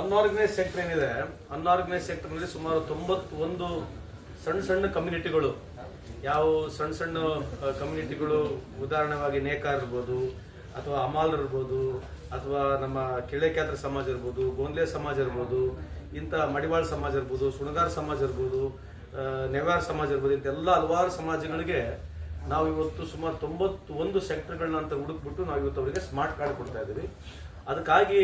Unorganised sector ಏನಿದೆ unorganised ಸೆಕ್ಟರ್ನಲ್ಲಿ ಸುಮಾರು ತೊಂಬತ್ತೊಂದು ಸಣ್ಣ ಸಣ್ಣ ಕಮ್ಯುನಿಟಿಗಳು, ಯಾವ ಸಣ್ಣ ಸಣ್ಣ ಕಮ್ಯುನಿಟಿಗಳು ಉದಾಹರಣೆವಾಗಿ ನೇಕಾರ ಇರ್ಬೋದು, ಅಥವಾ ಅಮಾಲ್ ಇರ್ಬೋದು, ಅಥವಾ ನಮ್ಮ ಕೆಳೆಕ್ಯಾತ್ರ ಸಮಾಜ ಇರ್ಬೋದು, ಗೋಂದ್ಲೆ ಸಮಾಜ ಇರ್ಬೋದು, ಇಂಥ ಮಡಿವಾಳ ಸಮಾಜ ಇರ್ಬೋದು, ಸುಣಗಾರ ಸಮಾಜ ಇರ್ಬೋದು ನೆವಾರ್ ಸಮಾಜ ಇರ್ಬೋದು ಇಂತೆಲ್ಲ ಹಲವಾರು ಸಮಾಜಗಳಿಗೆ ನಾವು ಇವತ್ತು ಸುಮಾರು ತೊಂಬತ್ತೊಂದು ಸೆಕ್ಟರ್ಗಳನ್ನ ಅಂತ ಹುಡುಕ್ಬಿಟ್ಟು ನಾವು ಇವತ್ತು ಅವರಿಗೆ ಸ್ಮಾರ್ಟ್ ಕಾರ್ಡ್ ಕೊಡ್ತಾ ಇದ್ದೀವಿ. ಅದಕ್ಕಾಗಿ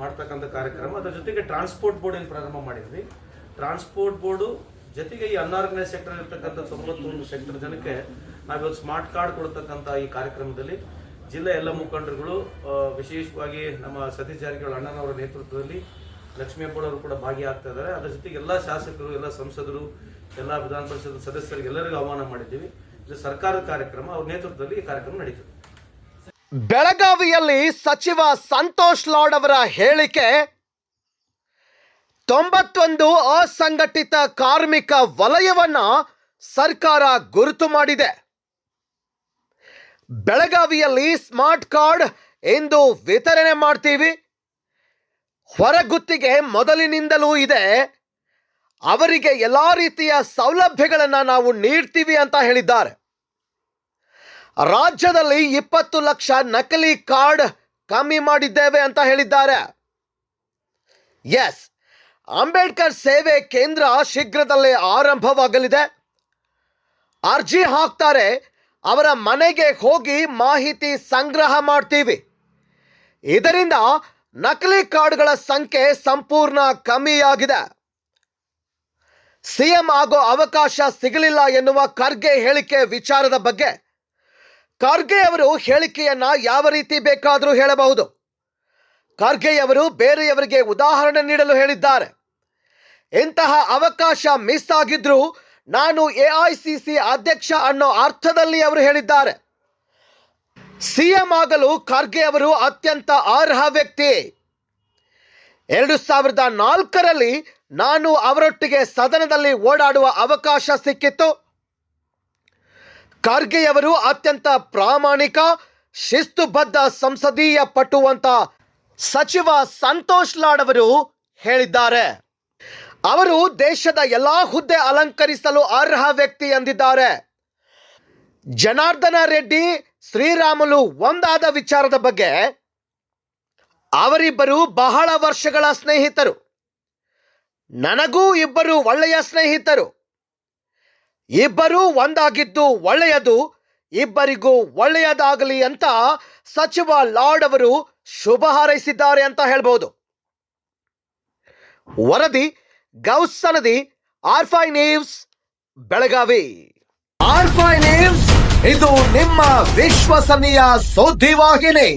ಮಾಡ್ತಕ್ಕಂಥ ಕಾರ್ಯಕ್ರಮ. ಅದ್ರ ಜೊತೆಗೆ ಟ್ರಾನ್ಸ್ಪೋರ್ಟ್ ಬೋರ್ಡ್ ಏನು ಪ್ರಾರಂಭ ಮಾಡಿದ್ವಿ. ಟ್ರಾನ್ಸ್ಪೋರ್ಟ್ ಬೋರ್ಡು ಜೊತೆಗೆ ಈ ಅನ್ಆರ್ಗನೈಸ್ ಸೆಕ್ಟರ್ ಇರ್ತಕ್ಕಂಥ ತೊಂಬತ್ತೊಂದು ಸೆಕ್ಟರ್ ಜನಕ್ಕೆ ನಾವಿವತ್ತು ಸ್ಮಾರ್ಟ್ ಕಾರ್ಡ್ ಕೊಡ್ತಕ್ಕಂಥ ಈ ಕಾರ್ಯಕ್ರಮದಲ್ಲಿ ಜಿಲ್ಲೆ ಎಲ್ಲ ಮುಖಂಡರುಗಳು ವಿಶೇಷವಾಗಿ ನಮ್ಮ ಸತೀಶ್ ಜಾರಕಿಹೊಳಿ ಅಣ್ಣನವರ ನೇತೃತ್ವದಲ್ಲಿ ಲಕ್ಷ್ಮೀ ಕೂಡ ಭಾಗಿಯಾಗ್ತಾ ಇದ್ದಾರೆ. ಅದರ ಜೊತೆಗೆ ಎಲ್ಲ ಶಾಸಕರು, ಎಲ್ಲ ಸಂಸದರು, ಎಲ್ಲ ವಿಧಾನ ಪರಿಷತ್ ಸದಸ್ಯರಿಗೆ ಎಲ್ಲರಿಗೂ ಆಹ್ವಾನ ಮಾಡಿದ್ದೀವಿ. ಇದು ಸರ್ಕಾರದ ಕಾರ್ಯಕ್ರಮ. ಅವ್ರ ನೇತೃತ್ವದಲ್ಲಿ ಈ ಕಾರ್ಯಕ್ರಮ ನಡೀತದೆ. ಬೆಳಗಾವಿಯಲ್ಲಿ ಸಚಿವ ಸಂತೋಷ್ ಲಾಡ್ ಅವರ ಹೇಳಿಕೆ, ತೊಂಬತ್ತೊಂದು ಅಸಂಘಟಿತ ಕಾರ್ಮಿಕ ವಲಯವನ್ನ ಸರ್ಕಾರ ಗುರುತು ಮಾಡಿದೆ. ಬೆಳಗಾವಿಯಲ್ಲಿ ಸ್ಮಾರ್ಟ್ ಕಾರ್ಡ್ ಎಂದು ವಿತರಣೆ ಮಾಡ್ತೀವಿ. ಹೊರಗುತ್ತಿಗೆ ಮೊದಲಿನಿಂದಲೂ ಇದೆ. ಅವರಿಗೆ ಎಲ್ಲ ರೀತಿಯ ಸೌಲಭ್ಯಗಳನ್ನು ನಾವು ನೀಡ್ತೀವಿ ಅಂತ ಹೇಳಿದ್ದಾರೆ. ರಾಜ್ಯದಲ್ಲಿ ಇಪ್ಪತ್ತು ಲಕ್ಷ ನಕಲಿ ಕಾರ್ಡ್ ಕಮ್ಮಿ ಮಾಡಿದ್ದೇವೆ ಅಂತ ಹೇಳಿದ್ದಾರೆ. ಎಸ್ ಅಂಬೇಡ್ಕರ್ ಸೇವೆ ಕೇಂದ್ರ ಶೀಘ್ರದಲ್ಲೇ ಆರಂಭವಾಗಲಿದೆ. ಅರ್ಜಿ ಹಾಕ್ತಾರೆ, ಅವರ ಮನೆಗೆ ಹೋಗಿ ಮಾಹಿತಿ ಸಂಗ್ರಹ ಮಾಡ್ತೀವಿ. ಇದರಿಂದ ನಕಲಿ ಕಾರ್ಡ್ಗಳ ಸಂಖ್ಯೆ ಸಂಪೂರ್ಣ ಕಮ್ಮಿಯಾಗಿದೆ. ಸಿಎಂ ಆಗೋ ಅವಕಾಶ ಸಿಗಲಿಲ್ಲ ಎನ್ನುವ ಖರ್ಗೆ ಹೇಳಿಕೆ ವಿಚಾರದ ಬಗ್ಗೆ ಖರ್ಗೆ ಅವರು ಹೇಳಿಕೆಯನ್ನ ಯಾವ ರೀತಿ ಬೇಕಾದರೂ ಹೇಳಬಹುದು. ಖರ್ಗೆಯವರು ಬೇರೆಯವರಿಗೆ ಉದಾಹರಣೆ ನೀಡಲು ಹೇಳಿದ್ದಾರೆ. ಇಂತಹ ಅವಕಾಶ ಮಿಸ್ ಆಗಿದ್ರು ನಾನು ಎಐಸಿಸಿ ಅಧ್ಯಕ್ಷ ಅನ್ನೋ ಅರ್ಥದಲ್ಲಿ ಅವರು ಹೇಳಿದ್ದಾರೆ. ಸಿಎಂ ಆಗಲು ಖರ್ಗೆ ಅವರು ಅತ್ಯಂತ ಅರ್ಹ ವ್ಯಕ್ತಿ. ಎರಡು ಸಾವಿರದ ನಾಲ್ಕರಲ್ಲಿ ನಾನು ಅವರೊಟ್ಟಿಗೆ ಸದನದಲ್ಲಿ ಓಡಾಡುವ ಅವಕಾಶ ಸಿಕ್ಕಿತ್ತು. ಖರ್ಗೆಯವರು ಅತ್ಯಂತ ಪ್ರಾಮಾಣಿಕ, ಶಿಸ್ತುಬದ್ಧ ಸಂಸದೀಯ ಪಟು ಅಂತ ಸಚಿವ ಸಂತೋಷ್ ಲಾಡ್ ಅವರು ಹೇಳಿದ್ದಾರೆ. ಅವರು ದೇಶದ ಎಲ್ಲಾ ಹುದ್ದೆ ಅಲಂಕರಿಸಲು ಅರ್ಹ ವ್ಯಕ್ತಿ ಎಂದಿದ್ದಾರೆ. ಜನಾರ್ದನ ರೆಡ್ಡಿ, ಶ್ರೀರಾಮುಲು ಒಂದಾದ ವಿಚಾರದ ಬಗ್ಗೆ ಅವರಿಬ್ಬರು ಬಹಳ ವರ್ಷಗಳ ಸ್ನೇಹಿತರು. ನನಗೂ ಇಬ್ಬರು ಒಳ್ಳೆಯ ಸ್ನೇಹಿತರು. ಇಬ್ಬರೂ ಒಂದಾಗಿದ್ದು ಒಳ್ಳೆಯದು, ಇಬ್ಬರಿಗೂ ಒಳ್ಳೆಯದಾಗಲಿ ಅಂತ ಸಚಿವ ಲಾರ್ಡ್ ಅವರು ಶುಭ ಹಾರೈಸಿದ್ದಾರೆ ಅಂತ ಹೇಳ್ಬೋದು. ವರದಿ ಗೌಸ್ ಸನದಿ ಆರ್ಫೈ ನ್ಯೂಸ್, ಬೆಳಗಾವಿ. ಆರ್ಫೈ ನ್ಯೂಸ್, ಇದು ನಿಮ್ಮ ವಿಶ್ವಸನೀಯ ಸುದ್ದಿವಾಹಿನಿ.